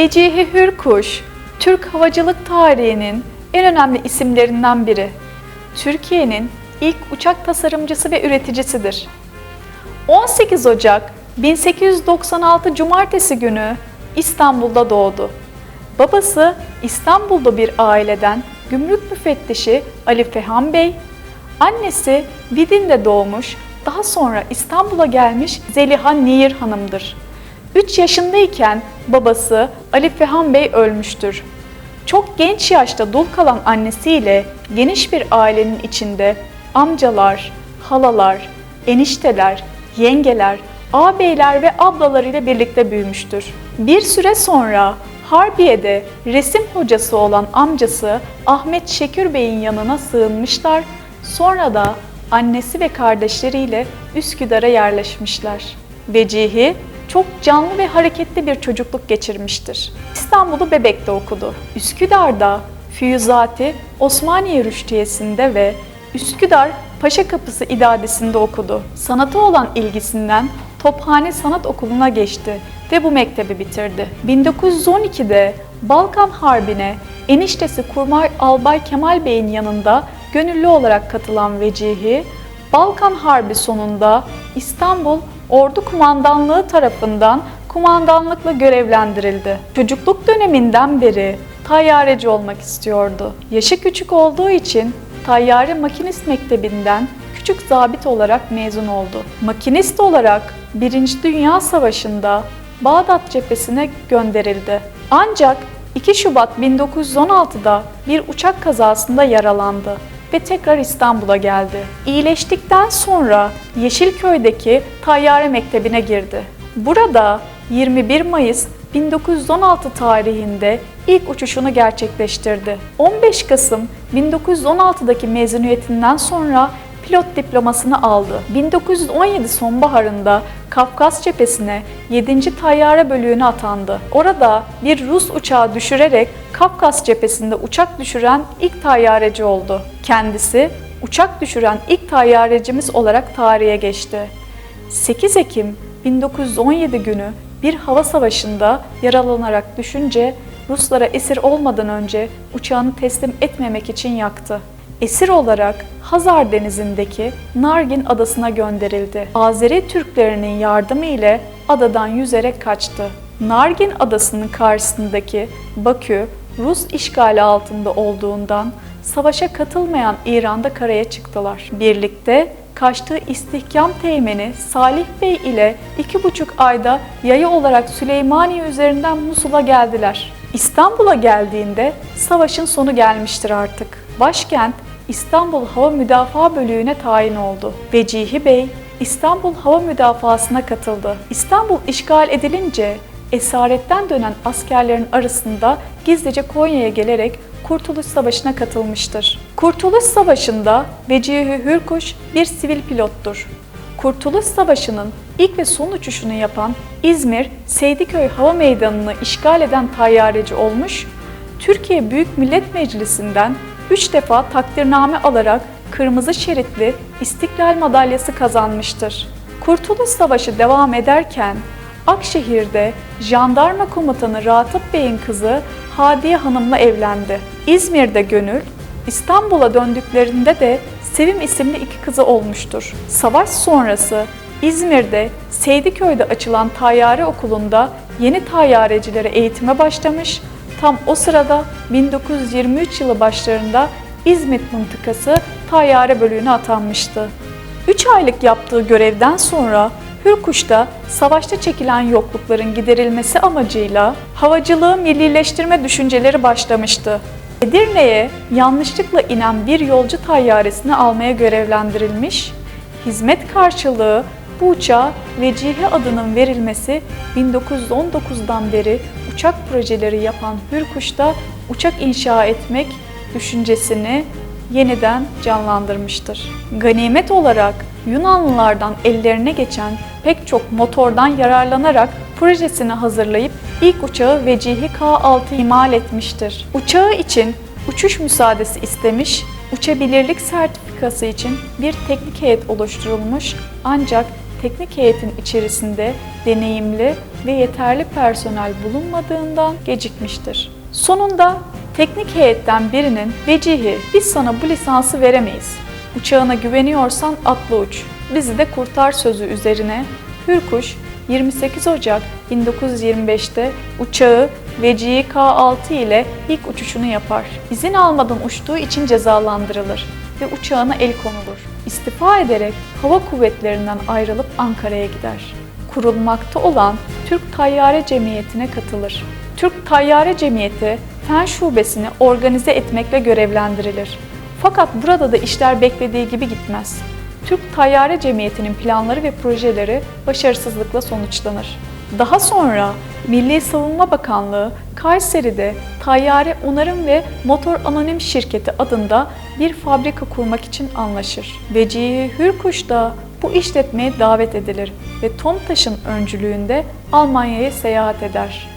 Vecihi Hürkuş, Türk havacılık tarihinin en önemli isimlerinden biri. Türkiye'nin ilk uçak tasarımcısı ve üreticisidir. 18 Ocak 1896 Cumartesi günü İstanbul'da doğdu. Babası İstanbul'da bir aileden gümrük müfettişi Ali Fehan Bey, annesi Vidin'de doğmuş, daha sonra İstanbul'a gelmiş Zeliha Nihir Hanım'dır. 3 yaşındayken babası Ali Fehan Bey ölmüştür. Çok genç yaşta dul kalan annesiyle geniş bir ailenin içinde amcalar, halalar, enişteler, yengeler, ağabeyler ve ablalarıyla birlikte büyümüştür. Bir süre sonra Harbiye'de resim hocası olan amcası Ahmet Şekür Bey'in yanına sığınmışlar. Sonra da annesi ve kardeşleriyle Üsküdar'a yerleşmişler. Vecihi çok canlı ve hareketli bir çocukluk geçirmiştir. İstanbul'u Bebek'te okudu. Üsküdar'da Füyüzati Osmaniye Rüştiyesi'nde ve Üsküdar Paşa Kapısı İdadesi'nde okudu. Sanata olan ilgisinden Tophane Sanat Okulu'na geçti ve bu mektebi bitirdi. 1912'de Balkan Harbi'ne eniştesi Kurmay Albay Kemal Bey'in yanında gönüllü olarak katılan Vecihi, Balkan Harbi sonunda İstanbul Ordu Kumandanlığı tarafından kumandanlıkla görevlendirildi. Çocukluk döneminden beri tayyareci olmak istiyordu. Yaşı küçük olduğu için Tayyare Makinist Mektebi'nden küçük zabit olarak mezun oldu. Makinist olarak 1. Dünya Savaşı'nda Bağdat cephesine gönderildi. Ancak 2 Şubat 1916'da bir uçak kazasında yaralandı ve tekrar İstanbul'a geldi. İyileştikten sonra Yeşilköy'deki Tayyare Mektebi'ne girdi. Burada 21 Mayıs 1916 tarihinde ilk uçuşunu gerçekleştirdi. 15 Kasım 1916'daki mezuniyetinden sonra pilot diplomasını aldı. 1917 sonbaharında Kafkas cephesine 7. Tayyare bölüğüne atandı. Orada bir Rus uçağı düşürerek Kafkas cephesinde uçak düşüren ilk tayyareci oldu. Kendisi uçak düşüren ilk tayyarecimiz olarak tarihe geçti. 8 Ekim 1917 günü bir hava savaşında yaralanarak düşünce Ruslara esir olmadan önce uçağını teslim etmemek için yaktı. Esir olarak Hazar Denizi'ndeki Nargin adasına gönderildi. Azeri Türklerinin yardımı ile adadan yüzerek kaçtı. Nargin adasının karşısındaki Bakü, Rus işgali altında olduğundan savaşa katılmayan İran'da karaya çıktılar. Birlikte kaçtığı istihkam teğmeni Salih Bey ile iki buçuk ayda yayı olarak Süleymaniye üzerinden Musul'a geldiler. İstanbul'a geldiğinde savaşın sonu gelmiştir artık. Başkent İstanbul Hava Müdafaa Bölüğü'ne tayin oldu. Vecihi Bey İstanbul Hava Müdafaası'na katıldı. İstanbul işgal edilince esaretten dönen askerlerin arasında gizlice Konya'ya gelerek Kurtuluş Savaşı'na katılmıştır. Kurtuluş Savaşı'nda Vecihi Hürkuş bir sivil pilottur. Kurtuluş Savaşı'nın ilk ve son uçuşunu yapan İzmir Seydiköy Hava Meydanı'nı işgal eden tayyareci olmuş, Türkiye Büyük Millet Meclisi'nden 3 defa takdirname alarak kırmızı şeritli İstiklal Madalyası kazanmıştır. Kurtuluş Savaşı devam ederken Akşehir'de jandarma komutanı Ratıp Bey'in kızı Hadiye Hanım'la evlendi. İzmir'de Gönül, İstanbul'a döndüklerinde de Sevim isimli iki kızı olmuştur. Savaş sonrası İzmir'de Seydiköy'de açılan tayyare okulunda yeni tayyarecilere eğitime başlamış, tam o sırada 1923 yılı başlarında İzmit mıntıkası tayyare bölüğüne atanmıştı. 3 aylık yaptığı görevden sonra Hürkuş'ta savaşta çekilen yoklukların giderilmesi amacıyla havacılığı millileştirme düşünceleri başlamıştı. Edirne'ye yanlışlıkla inen bir yolcu tayyaresini almaya görevlendirilmiş, hizmet karşılığı bu uçağa Vecihi adının verilmesi 1919'dan beri uçak projeleri yapan Hürkuş'ta uçak inşa etmek düşüncesini yeniden canlandırmıştır. Ganimet olarak Yunanlılardan ellerine geçen pek çok motordan yararlanarak projesini hazırlayıp ilk uçağı Vecihi K-6 imal etmiştir. Uçağı için uçuş müsaadesi istemiş, uçabilirlik sertifikası için bir teknik heyet oluşturulmuş ancak teknik heyetin içerisinde deneyimli ve yeterli personel bulunmadığından gecikmiştir. Sonunda teknik heyetten birinin vecihi biz sana bu lisansı veremeyiz. Uçağına güveniyorsan atla uç. Bizi de kurtar sözü üzerine Hürkuş 28 Ocak 1925'te uçağı Vecihi K-6 ile ilk uçuşunu yapar. İzin almadan uçtuğu için cezalandırılır ve uçağına el konulur. İstifa ederek hava kuvvetlerinden ayrılıp Ankara'ya gider. Kurulmakta olan Türk Tayyare Cemiyeti'ne katılır. Türk Tayyare Cemiyeti Fen Şubesini organize etmekle görevlendirilir. Fakat burada da işler beklediği gibi gitmez. Türk Tayyare Cemiyeti'nin planları ve projeleri başarısızlıkla sonuçlanır. Daha sonra Milli Savunma Bakanlığı Kayseri'de Tayyare Onarım ve Motor Anonim Şirketi adında bir fabrika kurmak için anlaşır. Vecihi Hürkuş da bu işletmeye davet edilir ve Tomtaş'ın öncülüğünde Almanya'ya seyahat eder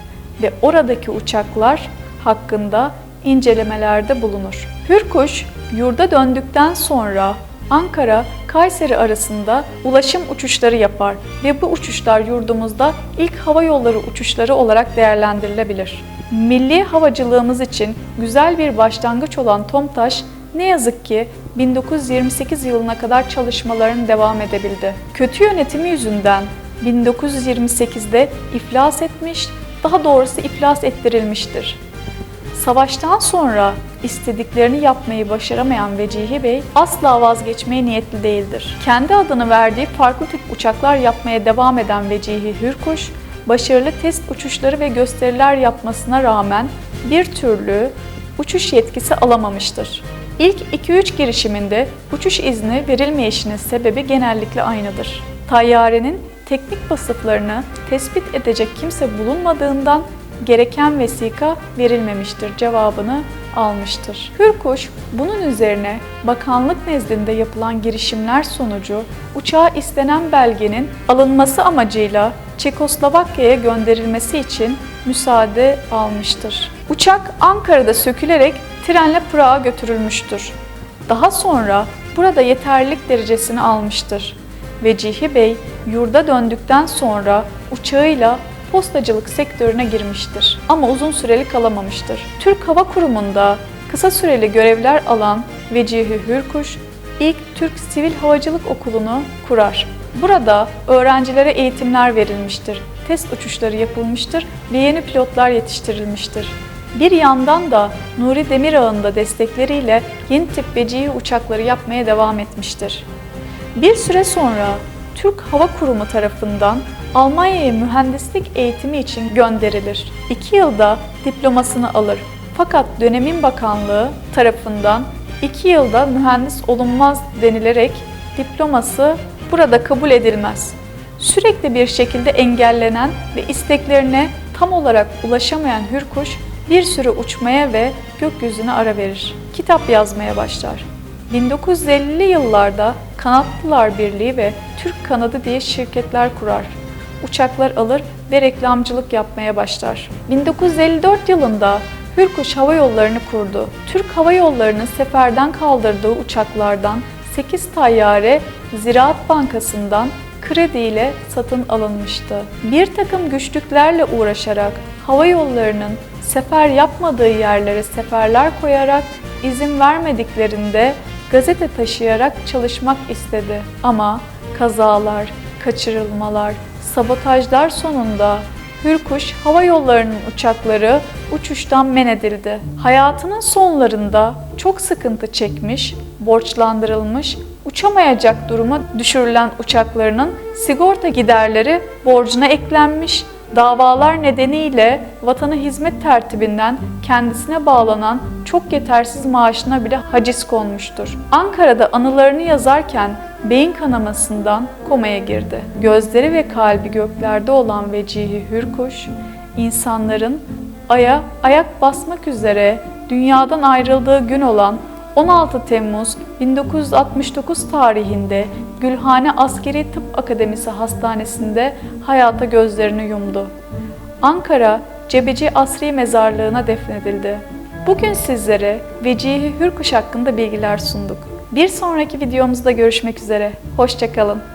ve oradaki uçaklar hakkında incelemelerde bulunur. Hürkuş yurda döndükten sonra Ankara Kayseri arasında ulaşım uçuşları yapar ve bu uçuşlar yurdumuzda ilk hava yolları uçuşları olarak değerlendirilebilir. Milli havacılığımız için güzel bir başlangıç olan Tomtaş ne yazık ki 1928 yılına kadar çalışmalarını devam edebildi. Kötü yönetimi yüzünden 1928'de iflas etmiş, daha doğrusu iflas ettirilmiştir. Savaştan sonra istediklerini yapmayı başaramayan Vecihi Bey asla vazgeçmeye niyetli değildir. Kendi adını verdiği farklı tip uçaklar yapmaya devam eden Vecihi Hürkuş, başarılı test uçuşları ve gösteriler yapmasına rağmen bir türlü uçuş yetkisi alamamıştır. İlk 2-3 girişiminde uçuş izni verilmeyişinin sebebi genellikle aynıdır. Tayyarenin teknik vasıflarını tespit edecek kimse bulunmadığından gereken vesika verilmemiştir cevabını almıştır. Hürkuş bunun üzerine bakanlık nezdinde yapılan girişimler sonucu uçağa istenen belgenin alınması amacıyla Çekoslovakya'ya gönderilmesi için müsaade almıştır. Uçak Ankara'da sökülerek trenle Prag'a götürülmüştür. Daha sonra burada yeterlilik derecesini almıştır. Vecihi Bey yurda döndükten sonra uçağıyla postacılık sektörüne girmiştir ama uzun süreli kalamamıştır. Türk Hava Kurumu'nda kısa süreli görevler alan Vecihi Hürkuş, ilk Türk Sivil Havacılık Okulu'nu kurar. Burada öğrencilere eğitimler verilmiştir, test uçuşları yapılmıştır ve yeni pilotlar yetiştirilmiştir. Bir yandan da Nuri Demirağ'ın da destekleriyle yeni tip vecihi uçakları yapmaya devam etmiştir. Bir süre sonra Türk Hava Kurumu tarafından Almanya'ya mühendislik eğitimi için gönderilir. İki yılda diplomasını alır. Fakat dönemin bakanlığı tarafından iki yılda mühendis olunmaz denilerek diploması burada kabul edilmez. Sürekli bir şekilde engellenen ve isteklerine tam olarak ulaşamayan Hürkuş bir süre uçmaya ve gökyüzüne ara verir. Kitap yazmaya başlar. 1950'li yıllarda Kanatlılar Birliği ve Türk Kanadı diye şirketler kurar. Uçaklar alır ve reklamcılık yapmaya başlar. 1954 yılında Hürkuş Hava Yolları'nı kurdu. Türk Hava Yolları'nın seferden kaldırdığı uçaklardan 8 tayyare Ziraat Bankası'ndan krediyle satın alınmıştı. Bir takım güçlüklerle uğraşarak hava yollarının sefer yapmadığı yerlere seferler koyarak izin vermediklerinde gazete taşıyarak çalışmak istedi. Ama kazalar, kaçırılmalar, sabotajlar sonunda Hürkuş Hava Yolları'nın uçakları uçuştan men edildi. Hayatının sonlarında çok sıkıntı çekmiş, borçlandırılmış, uçamayacak duruma düşürülen uçaklarının sigorta giderleri borcuna eklenmiş, davalar nedeniyle vatana hizmet tertibinden kendisine bağlanan çok yetersiz maaşına bile haciz konmuştur. Ankara'da anılarını yazarken beyin kanamasından komaya girdi. Gözleri ve kalbi göklerde olan Vecihi Hürkuş, insanların aya ayak basmak üzere dünyadan ayrıldığı gün olan 16 Temmuz 1969 tarihinde Gülhane Askeri Tıp Akademisi Hastanesi'nde hayata gözlerini yumdu. Ankara Cebeci Asri Mezarlığı'na defnedildi. Bugün sizlere Vecihi Hürkuş hakkında bilgiler sunduk. Bir sonraki videomuzda görüşmek üzere. Hoşçakalın.